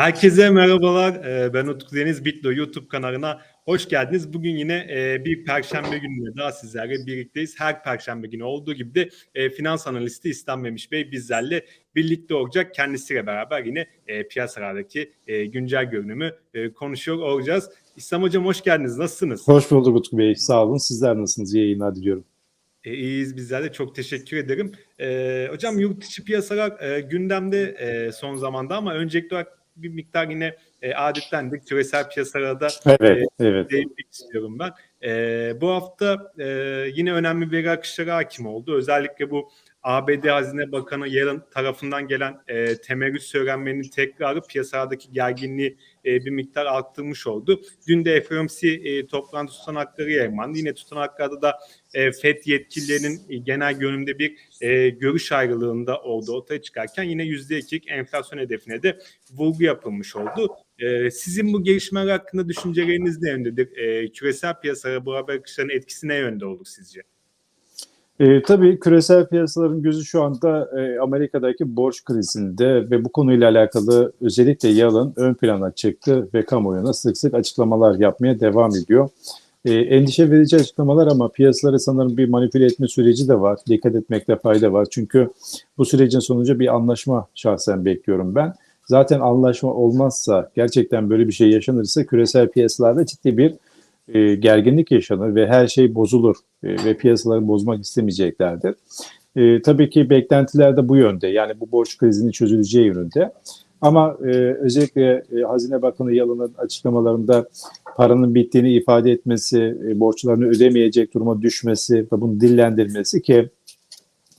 Herkese merhabalar. Ee, Ben Utku Deniz Bitlo YouTube kanalına hoş geldiniz. Bugün yine e, bir perşembe gününe daha sizlerle birlikteyiz. Her perşembe günü olduğu gibi de e, finans analisti İslam Memiş Bey bizlerle birlikte olacak. Kendisiyle beraber yine e, piyasalardaki güncel görünümü konuşuyor olacağız. İslam Hocam hoş geldiniz. Nasılsınız? Hoş bulduk Utku Bey. Sağ olun. Sizler nasılsınız? İyi yayınlar diliyorum. E, iyiyiz bizler de çok teşekkür ederim. E, hocam yurt dışı piyasalar e, gündemde e, son zamanda ama öncelikli olarak bir miktar yine e, adetlendik. Küresel piyasalarda Evet, evet. değinmek istiyorum ben. E, bu hafta e, yine önemli veri akışları hakim oldu. Özellikle bu ABD Hazine Bakanı yarın tarafından gelen e, temerrüt söylenmenin tekrarı piyasadaki gerginliği e, bir miktar arttırmış oldu. Dün de FOMC e, toplantı tutanakları yayınlandı. Yine tutanaklarda da e, FED yetkililerinin e, genel görünümde bir e, görüş ayrılığında olduğu ortaya çıkarken yine %2'lik enflasyon hedefine de vurgu yapılmış oldu. E, sizin bu gelişmeler hakkında düşünceleriniz ne yöndedir? E, küresel piyasalara bu haber akışlarının etkisi ne yönde olur sizce? E, tabii küresel piyasaların gözü şu anda e, Amerika'daki borç krizinde ve bu konuyla alakalı özellikle Yalın ön plana çıktı ve kamuoyuna sık sık açıklamalar yapmaya devam ediyor. E, endişe verici açıklamalar ama piyasaları sanırım bir manipüle etme süreci de var. Dikkat etmekte fayda var. Çünkü bu sürecin sonucu bir anlaşma şahsen bekliyorum ben. Zaten anlaşma olmazsa, gerçekten böyle bir şey yaşanırsa küresel piyasalarda ciddi bir e, gerginlik yaşanır ve her şey bozulur e, ve piyasaları bozmak istemeyeceklerdir. E, tabii ki beklentiler de bu yönde. Yani bu borç krizinin çözüleceği yönünde. Ama e, özellikle e, Hazine Bakanı Yalın'ın açıklamalarında paranın bittiğini ifade etmesi, e, borçlarını ödemeyecek duruma düşmesi ve bunu dillendirmesi ki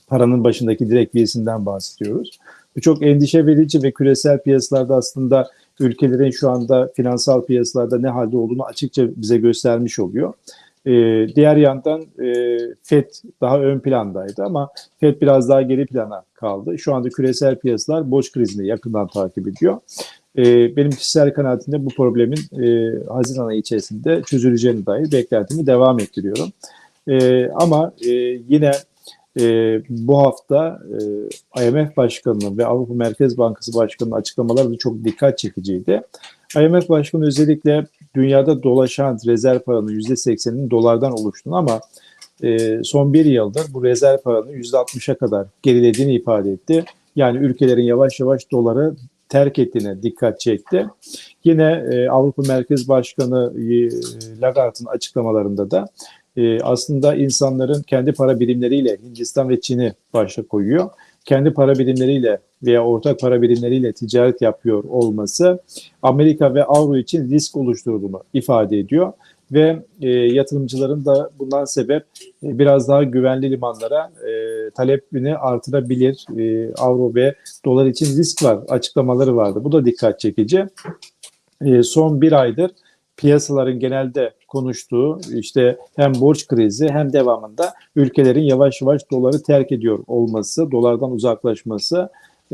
paranın başındaki direkt birisinden bahsediyoruz. Bu çok endişe verici ve küresel piyasalarda aslında ülkelerin şu anda finansal piyasalarda ne halde olduğunu açıkça bize göstermiş oluyor. Ee, diğer yandan e, FED daha ön plandaydı ama FED biraz daha geri plana kaldı. Şu anda küresel piyasalar borç krizini yakından takip ediyor. Ee, benim kişisel kanaatimde bu problemin e, Haziran ayı içerisinde çözüleceğine dair beklentimi devam ettiriyorum. Ee, ama e, yine e, bu hafta e, IMF Başkanı'nın ve Avrupa Merkez Bankası Başkanı'nın açıklamaları da çok dikkat çekiciydi. IMF Başkanı özellikle dünyada dolaşan rezerv paranın %80'inin dolardan oluştuğunu ama e, son bir yıldır bu rezerv paranın %60'a kadar gerilediğini ifade etti. Yani ülkelerin yavaş yavaş doları terk ettiğine dikkat çekti. Yine e, Avrupa Merkez Başkanı e, Lagarde'ın açıklamalarında da e, aslında insanların kendi para birimleriyle Hindistan ve Çin'i başta koyuyor. Kendi para birimleriyle veya ortak para birimleriyle ticaret yapıyor olması Amerika ve Avro için risk oluşturduğunu ifade ediyor ve e, yatırımcıların da bundan sebep e, biraz daha güvenli limanlara e, talepini artırabilir. E, Avro ve dolar için risk var açıklamaları vardı. Bu da dikkat çekici. E, son bir aydır piyasaların genelde konuştuğu işte hem borç krizi hem devamında ülkelerin yavaş yavaş doları terk ediyor olması, dolardan uzaklaşması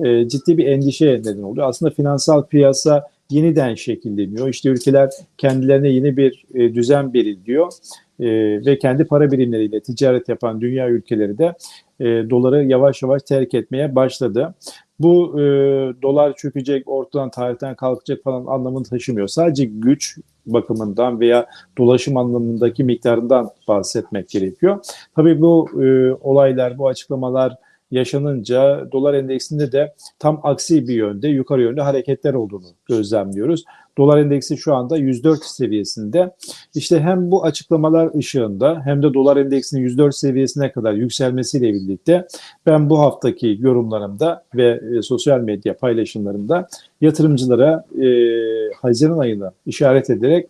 e, ciddi bir endişeye neden oluyor. Aslında finansal piyasa yeniden şekilleniyor. İşte ülkeler kendilerine yeni bir e, düzen belirliyor e, ve kendi para birimleriyle ticaret yapan dünya ülkeleri de e, doları yavaş yavaş terk etmeye başladı. Bu e, dolar çökecek, ortadan tarihten kalkacak falan anlamını taşımıyor. Sadece güç bakımından veya dolaşım anlamındaki miktarından bahsetmek gerekiyor. Tabii bu e, olaylar, bu açıklamalar yaşanınca dolar endeksinde de tam aksi bir yönde, yukarı yönde hareketler olduğunu gözlemliyoruz. Dolar endeksi şu anda 104 seviyesinde. İşte hem bu açıklamalar ışığında hem de dolar endeksinin 104 seviyesine kadar yükselmesiyle birlikte ben bu haftaki yorumlarımda ve e, sosyal medya paylaşımlarımda yatırımcılara e, Haziran ayına işaret ederek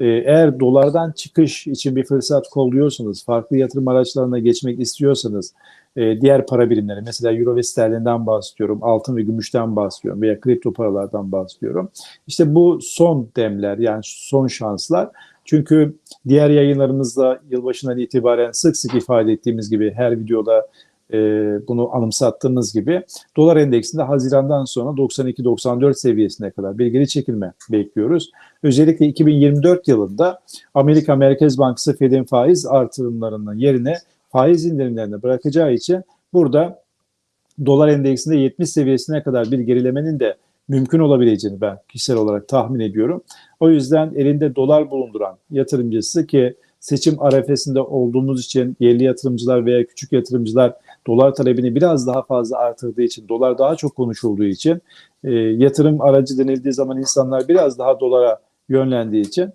e, eğer dolardan çıkış için bir fırsat kolluyorsanız, farklı yatırım araçlarına geçmek istiyorsanız, e, diğer para birimleri mesela euro ve sterlinden bahsediyorum, altın ve gümüşten bahsediyorum veya kripto paralardan bahsediyorum. İşte bu son demler yani son şanslar. Çünkü diğer yayınlarımızda yılbaşından itibaren sık sık ifade ettiğimiz gibi her videoda e, bunu anımsattığımız gibi dolar endeksinde Haziran'dan sonra 92-94 seviyesine kadar bir geri çekilme bekliyoruz. Özellikle 2024 yılında Amerika Merkez Bankası Fed'in faiz artırımlarının yerine faiz indirimlerine bırakacağı için burada dolar endeksinde 70 seviyesine kadar bir gerilemenin de mümkün olabileceğini ben kişisel olarak tahmin ediyorum. O yüzden elinde dolar bulunduran yatırımcısı ki seçim arefesinde olduğumuz için yerli yatırımcılar veya küçük yatırımcılar dolar talebini biraz daha fazla artırdığı için, dolar daha çok konuşulduğu için e, yatırım aracı denildiği zaman insanlar biraz daha dolara yönlendiği için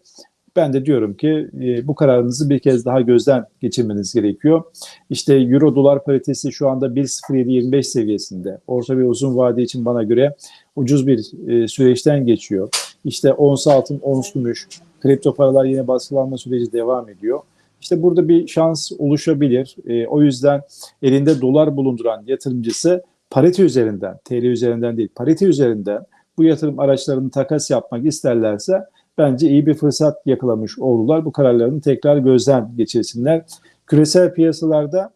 ben de diyorum ki e, bu kararınızı bir kez daha gözden geçirmeniz gerekiyor. İşte euro dolar paritesi şu anda 1.0725 seviyesinde. Orta ve uzun vade için bana göre ucuz bir e, süreçten geçiyor. İşte ons altın, ons gümüş, kripto paralar yine baskılanma süreci devam ediyor. İşte burada bir şans oluşabilir. E, o yüzden elinde dolar bulunduran yatırımcısı parite üzerinden, TL üzerinden değil, parite üzerinden bu yatırım araçlarını takas yapmak isterlerse bence iyi bir fırsat yakalamış oldular. Bu kararlarını tekrar gözden geçirsinler. Küresel piyasalarda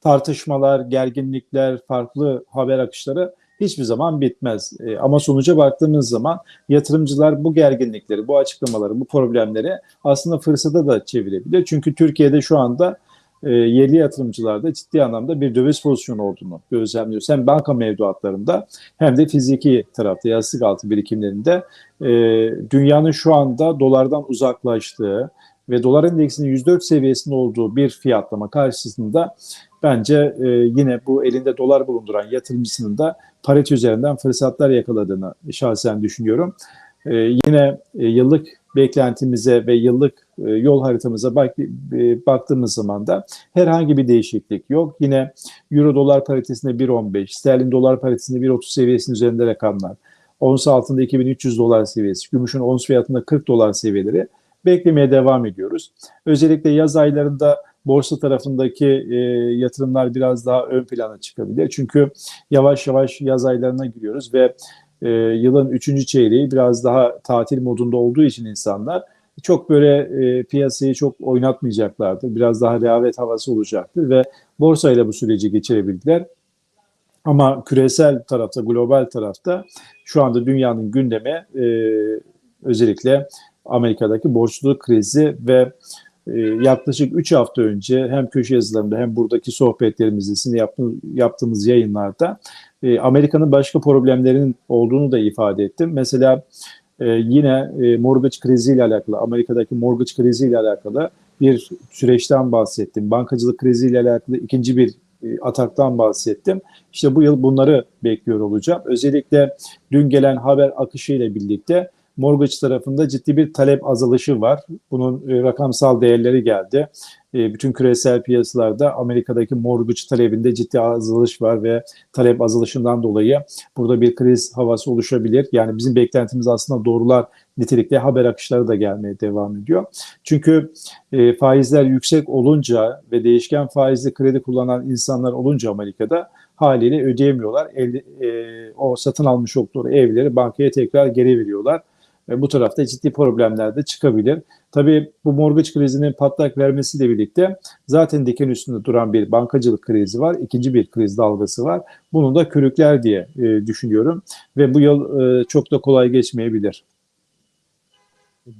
tartışmalar, gerginlikler, farklı haber akışları hiçbir zaman bitmez. E, ama sonuca baktığımız zaman yatırımcılar bu gerginlikleri, bu açıklamaları, bu problemleri aslında fırsata da çevirebilir. Çünkü Türkiye'de şu anda e, yerli yatırımcılarda ciddi anlamda bir döviz pozisyonu olduğunu gözlemliyoruz. Hem banka mevduatlarında hem de fiziki tarafta yastık altı birikimlerinde e, dünyanın şu anda dolardan uzaklaştığı ve dolar endeksinin 104 seviyesinde olduğu bir fiyatlama karşısında bence e, yine bu elinde dolar bulunduran yatırımcısının da parite üzerinden fırsatlar yakaladığını şahsen düşünüyorum. E, yine e, yıllık beklentimize ve yıllık e, yol haritamıza bak, e, baktığımız zaman da herhangi bir değişiklik yok. Yine euro dolar paritesinde 1.15, sterlin dolar paritesinde 1.30 seviyesinin üzerinde rakamlar. Ons altında 2300 dolar seviyesi, gümüşün ons fiyatında 40 dolar seviyeleri beklemeye devam ediyoruz. Özellikle yaz aylarında borsa tarafındaki e, yatırımlar biraz daha ön plana çıkabilir. Çünkü yavaş yavaş yaz aylarına giriyoruz ve e, yılın üçüncü çeyreği biraz daha tatil modunda olduğu için insanlar çok böyle e, piyasayı çok oynatmayacaklardır. Biraz daha rehavet havası olacaktır ve borsayla bu süreci geçirebildiler. Ama küresel tarafta, global tarafta şu anda dünyanın gündeme e, özellikle Amerika'daki borçluluk krizi ve e, yaklaşık 3 hafta önce hem köşe yazılarımda hem buradaki sohbetlerimizde sizin yaptığımız, yayınlarda e, Amerika'nın başka problemlerinin olduğunu da ifade ettim. Mesela e, yine e, mortgage kriziyle alakalı, Amerika'daki mortgage kriziyle alakalı bir süreçten bahsettim. Bankacılık kriziyle alakalı ikinci bir e, ataktan bahsettim. İşte bu yıl bunları bekliyor olacağım. Özellikle dün gelen haber akışı ile birlikte mortgage tarafında ciddi bir talep azalışı var. Bunun e, rakamsal değerleri geldi. E, bütün küresel piyasalarda Amerika'daki mortgage talebinde ciddi azalış var ve talep azalışından dolayı burada bir kriz havası oluşabilir. Yani bizim beklentimiz aslında doğrular nitelikte haber akışları da gelmeye devam ediyor. Çünkü e, faizler yüksek olunca ve değişken faizli kredi kullanan insanlar olunca Amerika'da haliyle ödeyemiyorlar. El, e, o satın almış oldukları evleri bankaya tekrar geri veriyorlar. Bu tarafta ciddi problemler de çıkabilir. Tabii bu mortgage krizinin patlak vermesiyle birlikte zaten diken üstünde duran bir bankacılık krizi var. İkinci bir kriz dalgası var. Bunu da körükler diye e, düşünüyorum. Ve bu yıl e, çok da kolay geçmeyebilir.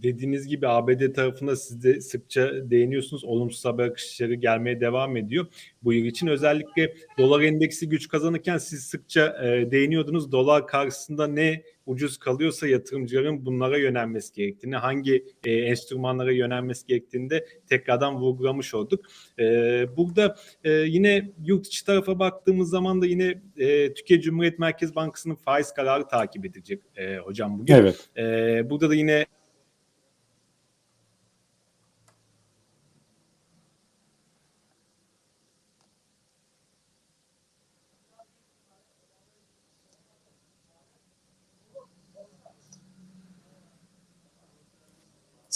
Dediğiniz gibi ABD tarafında siz de sıkça değiniyorsunuz. Olumsuz haber akışları gelmeye devam ediyor. Bu yıl için özellikle dolar endeksi güç kazanırken siz sıkça e, değiniyordunuz. Dolar karşısında ne ucuz kalıyorsa yatırımcıların bunlara yönelmesi gerektiğini, hangi e, enstrümanlara yönelmesi gerektiğini de tekrardan vurgulamış olduk. E, burada e, yine yurt içi tarafa baktığımız zaman da yine e, Türkiye Cumhuriyet Merkez Bankası'nın faiz kararı takip edilecek e, hocam bugün. Evet. E, burada da yine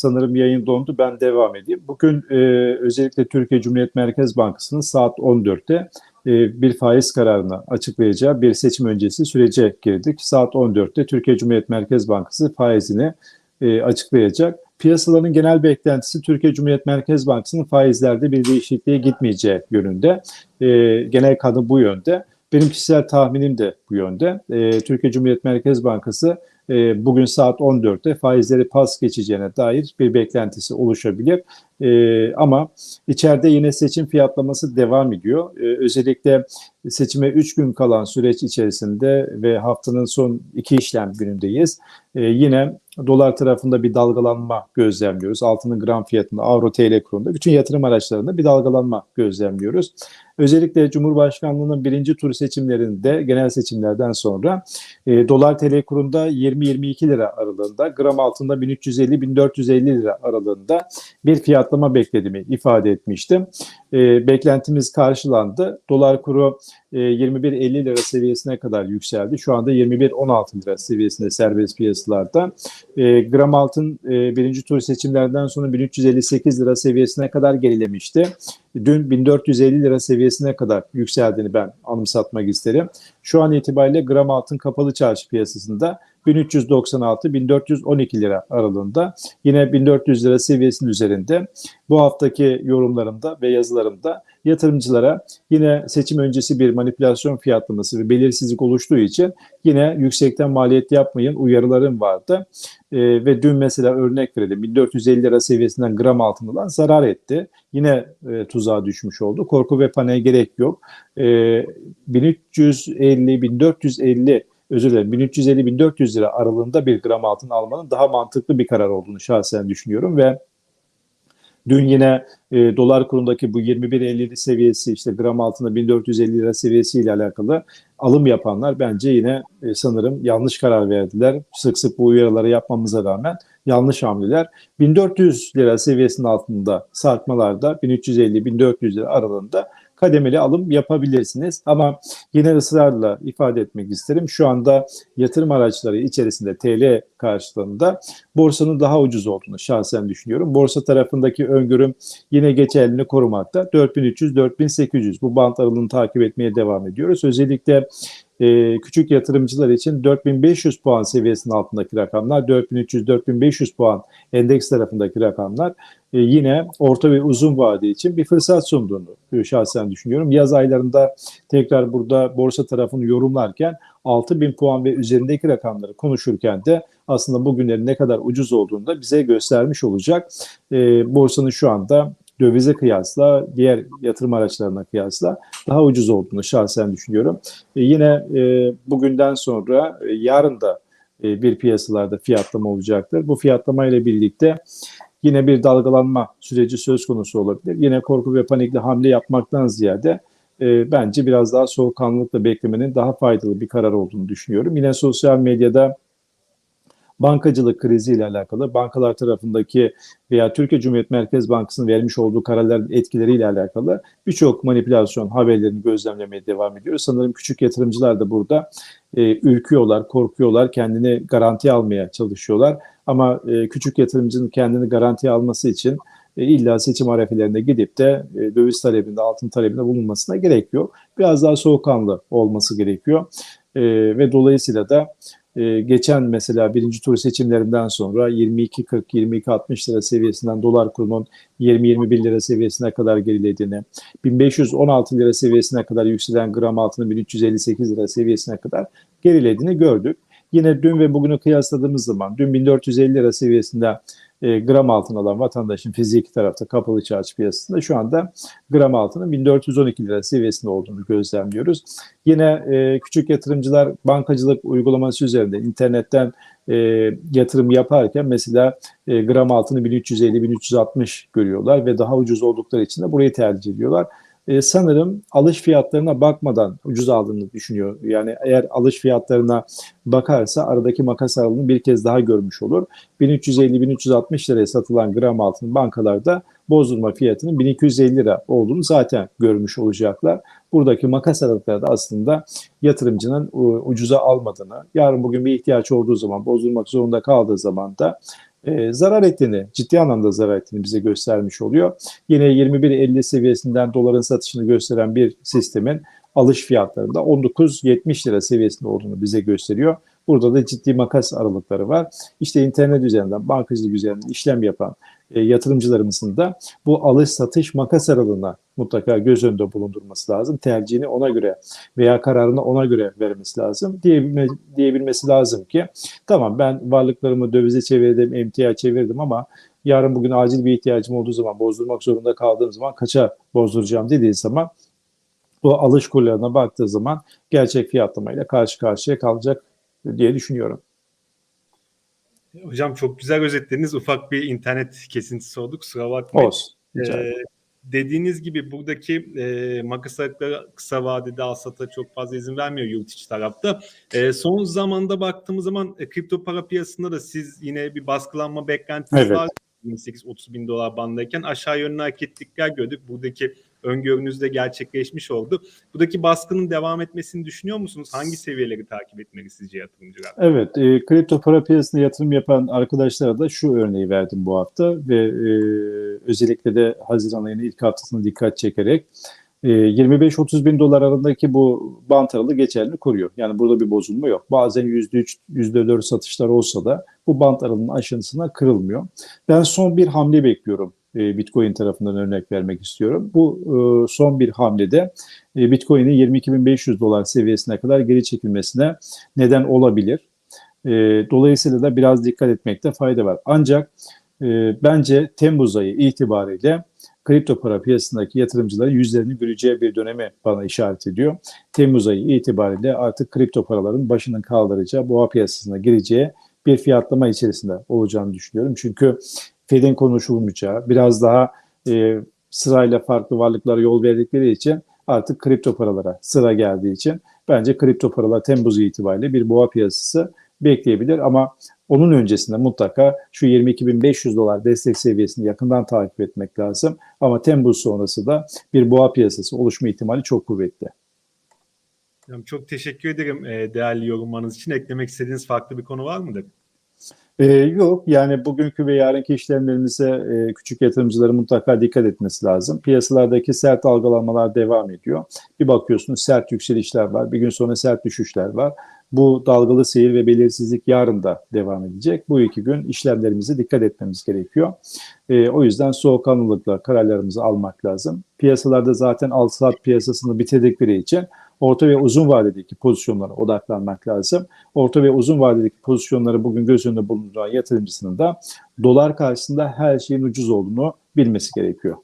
Sanırım yayın dondu. Ben devam edeyim. Bugün e, özellikle Türkiye Cumhuriyet Merkez Bankası'nın saat 14'te e, bir faiz kararını açıklayacağı bir seçim öncesi sürece girdik. Saat 14'te Türkiye Cumhuriyet Merkez Bankası faizini e, açıklayacak. Piyasaların genel beklentisi Türkiye Cumhuriyet Merkez Bankası'nın faizlerde bir değişikliğe gitmeyeceği yönünde. E, genel kanı bu yönde. Benim kişisel tahminim de bu yönde. E, Türkiye Cumhuriyet Merkez Bankası e, bugün saat 14'te faizleri pas geçeceğine dair bir beklentisi oluşabilir. E, ama içeride yine seçim fiyatlaması devam ediyor. E, özellikle seçime 3 gün kalan süreç içerisinde ve haftanın son iki işlem günündeyiz. Yine dolar tarafında bir dalgalanma gözlemliyoruz. Altının gram fiyatında, avro TL kurunda bütün yatırım araçlarında bir dalgalanma gözlemliyoruz. Özellikle Cumhurbaşkanlığının birinci tur seçimlerinde genel seçimlerden sonra e, dolar TL kurunda 20-22 lira aralığında, gram altında 1350-1450 lira aralığında bir fiyatlama beklediğimi ifade etmiştim. E, beklentimiz karşılandı. Dolar kuru e, 21.50 lira seviyesine kadar yükseldi. Şu anda 21.16 lira seviyesinde serbest piyasalarda. E, gram altın e, birinci tur seçimlerden sonra 1358 lira seviyesine kadar gerilemişti. Dün 1450 lira seviyesine kadar yükseldiğini ben anımsatmak isterim. Şu an itibariyle gram altın kapalı çarşı piyasasında 1396-1412 lira aralığında. Yine 1400 lira seviyesinin üzerinde. Bu haftaki yorumlarımda ve yazılarımda yatırımcılara yine seçim öncesi bir manipülasyon fiyatlaması ve belirsizlik oluştuğu için yine yüksekten maliyet yapmayın uyarılarım vardı. Ee, ve dün mesela örnek verelim 1450 lira seviyesinden gram altın alan zarar etti. Yine e, tuzağa düşmüş oldu. Korku ve paniğe gerek yok. E, 1350-1450 özür dilerim 1350-1400 lira aralığında bir gram altın almanın daha mantıklı bir karar olduğunu şahsen düşünüyorum ve Dün yine e, dolar kurundaki bu 21.50 seviyesi işte gram altında 1450 lira seviyesiyle alakalı alım yapanlar bence yine e, sanırım yanlış karar verdiler. Sık sık bu uyarıları yapmamıza rağmen yanlış hamleler. 1400 lira seviyesinin altında sarkmalarda 1350-1400 lira aralığında kademeli alım yapabilirsiniz. Ama yine ısrarla ifade etmek isterim. Şu anda yatırım araçları içerisinde TL karşılığında borsanın daha ucuz olduğunu şahsen düşünüyorum. Borsa tarafındaki öngörüm yine geçerliliğini korumakta. 4300-4800 bu bant aralığını takip etmeye devam ediyoruz. Özellikle e, küçük yatırımcılar için 4500 puan seviyesinin altındaki rakamlar, 4300-4500 puan endeks tarafındaki rakamlar e, yine orta ve uzun vade için bir fırsat sunduğunu e, şahsen düşünüyorum. Yaz aylarında tekrar burada borsa tarafını yorumlarken 6000 puan ve üzerindeki rakamları konuşurken de aslında bugünlerin ne kadar ucuz olduğunu da bize göstermiş olacak. E, borsanın şu anda dövize kıyasla, diğer yatırım araçlarına kıyasla daha ucuz olduğunu şahsen düşünüyorum. E, yine e, bugünden sonra e, yarın da e, bir piyasalarda fiyatlama olacaktır. Bu fiyatlama ile birlikte yine bir dalgalanma süreci söz konusu olabilir. Yine korku ve panikle hamle yapmaktan ziyade e, bence biraz daha soğukkanlılıkla beklemenin daha faydalı bir karar olduğunu düşünüyorum. Yine sosyal medyada bankacılık kriziyle alakalı bankalar tarafındaki veya Türkiye Cumhuriyet Merkez Bankası'nın vermiş olduğu kararların etkileriyle alakalı birçok manipülasyon haberlerini gözlemlemeye devam ediyoruz. Sanırım küçük yatırımcılar da burada e, ürküyorlar, korkuyorlar, kendini garanti almaya çalışıyorlar. Ama e, küçük yatırımcının kendini garanti alması için e, illa seçim arefelerine gidip de e, döviz talebinde, altın talebinde bulunmasına gerek yok. Biraz daha soğukkanlı olması gerekiyor. E, ve dolayısıyla da e, geçen mesela birinci tur seçimlerinden sonra 22.40-22.60 lira seviyesinden dolar kurunun 20-21 lira seviyesine kadar gerilediğini, 1516 lira seviyesine kadar yükselen gram altının 1358 lira seviyesine kadar gerilediğini gördük. Yine dün ve bugünü kıyasladığımız zaman dün 1450 lira seviyesinde e, gram altın alan vatandaşın fiziki tarafta kapalı çarşı piyasasında şu anda gram altının 1412 lira seviyesinde olduğunu gözlemliyoruz. Yine e, küçük yatırımcılar bankacılık uygulaması üzerinde internetten e, yatırım yaparken mesela e, gram altını 1350-1360 görüyorlar ve daha ucuz oldukları için de burayı tercih ediyorlar e, sanırım alış fiyatlarına bakmadan ucuz aldığını düşünüyor. Yani eğer alış fiyatlarına bakarsa aradaki makas aralığını bir kez daha görmüş olur. 1350-1360 liraya satılan gram altın bankalarda bozdurma fiyatının 1250 lira olduğunu zaten görmüş olacaklar. Buradaki makas aralıkları da aslında yatırımcının ucuza almadığını, yarın bugün bir ihtiyaç olduğu zaman bozdurmak zorunda kaldığı zaman da e, zarar ettiğini, ciddi anlamda zarar ettiğini bize göstermiş oluyor. Yine 21.50 seviyesinden doların satışını gösteren bir sistemin alış fiyatlarında 19.70 lira seviyesinde olduğunu bize gösteriyor. Burada da ciddi makas aralıkları var. İşte internet üzerinden, bankacılık üzerinden işlem yapan e, yatırımcılarımızın da bu alış satış makas aralığına mutlaka göz önünde bulundurması lazım. Tercihini ona göre veya kararını ona göre vermesi lazım. Diyebilme, diyebilmesi lazım ki tamam ben varlıklarımı dövize çevirdim, emtia çevirdim ama yarın bugün acil bir ihtiyacım olduğu zaman bozdurmak zorunda kaldığım zaman kaça bozduracağım dediği zaman bu alış kurlarına baktığı zaman gerçek fiyatlamayla karşı karşıya kalacak diye düşünüyorum. Hocam çok güzel özetlediniz. Ufak bir internet kesintisi oldu. Kusura bakmayın. Olsun. Ee, dediğiniz gibi buradaki e, makas aralıkları kısa vadede alsata çok fazla izin vermiyor yurt içi tarafta. E, son zamanda baktığımız zaman e, kripto para piyasasında da siz yine bir baskılanma beklentiniz Evet. var. 28-30 bin dolar bandayken aşağı yönlü hareketlikler gördük. Buradaki öngörünüz de gerçekleşmiş oldu. Buradaki baskının devam etmesini düşünüyor musunuz? Hangi seviyeleri takip etmeli sizce yatırımcılar? Evet, e, kripto para piyasasına yatırım yapan arkadaşlara da şu örneği verdim bu hafta ve e, özellikle de Haziran ayının ilk haftasına dikkat çekerek e, 25-30 bin dolar arasındaki bu bant aralığı geçerli koruyor. Yani burada bir bozulma yok. Bazen %3, %4 satışlar olsa da bu bant aralığının aşağısına kırılmıyor. Ben son bir hamle bekliyorum. E, Bitcoin tarafından örnek vermek istiyorum. Bu e, son bir hamlede e, Bitcoin'in 22.500 dolar seviyesine kadar geri çekilmesine neden olabilir. Dolayısıyla da biraz dikkat etmekte fayda var. Ancak bence Temmuz ayı itibariyle kripto para piyasasındaki yatırımcıların yüzlerini göreceği bir dönemi bana işaret ediyor. Temmuz ayı itibariyle artık kripto paraların başının kaldıracağı boğa piyasasına gireceği bir fiyatlama içerisinde olacağını düşünüyorum. Çünkü Fed'in konuşulmayacağı, biraz daha e, sırayla farklı varlıklara yol verdikleri için artık kripto paralara sıra geldiği için bence kripto paralar Temmuz itibariyle bir boğa piyasası bekleyebilir ama onun öncesinde mutlaka şu 22.500 dolar destek seviyesini yakından takip etmek lazım. Ama Temmuz sonrası da bir boğa piyasası oluşma ihtimali çok kuvvetli. Çok teşekkür ederim e, değerli yorumlarınız için. Eklemek istediğiniz farklı bir konu var mıdır? Ee, yok yani bugünkü ve yarınki işlemlerimize e, küçük yatırımcıların mutlaka dikkat etmesi lazım. Piyasalardaki sert dalgalanmalar devam ediyor. Bir bakıyorsunuz sert yükselişler var, bir gün sonra sert düşüşler var. Bu dalgalı seyir ve belirsizlik yarın da devam edecek. Bu iki gün işlemlerimize dikkat etmemiz gerekiyor. E, o yüzden soğukkanlılıkla kararlarımızı almak lazım. Piyasalarda zaten al sat piyasasını bitirdikleri için orta ve uzun vadedeki pozisyonlara odaklanmak lazım. Orta ve uzun vadedeki pozisyonları bugün göz önünde bulunduran yatırımcısının da dolar karşısında her şeyin ucuz olduğunu bilmesi gerekiyor.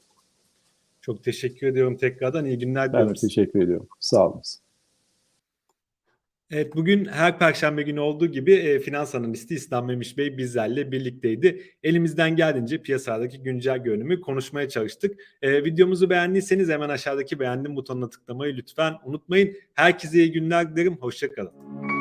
Çok teşekkür ediyorum tekrardan. İyi günler Ben de diliyorum. teşekkür ediyorum. Sağ olun. Evet bugün her perşembe günü olduğu gibi e, finans analisti İslam Memiş Bey bizlerle birlikteydi. Elimizden geldiğince piyasadaki güncel görünümü konuşmaya çalıştık. E, videomuzu beğendiyseniz hemen aşağıdaki beğendim butonuna tıklamayı lütfen unutmayın. Herkese iyi günler dilerim. Hoşçakalın.